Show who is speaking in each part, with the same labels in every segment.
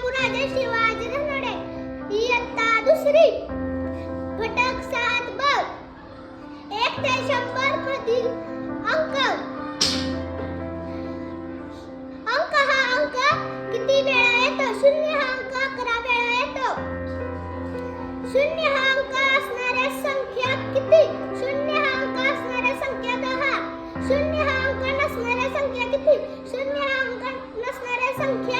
Speaker 1: शंभूराजे शिवाजी धनडे. इयत्ता दुसरी घटक सात ब एक ते शंभर मधील अंक. अंक हा अंक किती वेळा येतो? शून्य हा अंक अकरा वेळा येतो. शून्य हा अंक असणाऱ्या संख्या किती? शून्य हा अंक असणाऱ्या संख्या दहा. शून्य हा अंक नसणाऱ्या संख्या किती? शून्य हा अंक नसणाऱ्या संख्या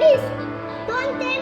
Speaker 1: please. Don't tell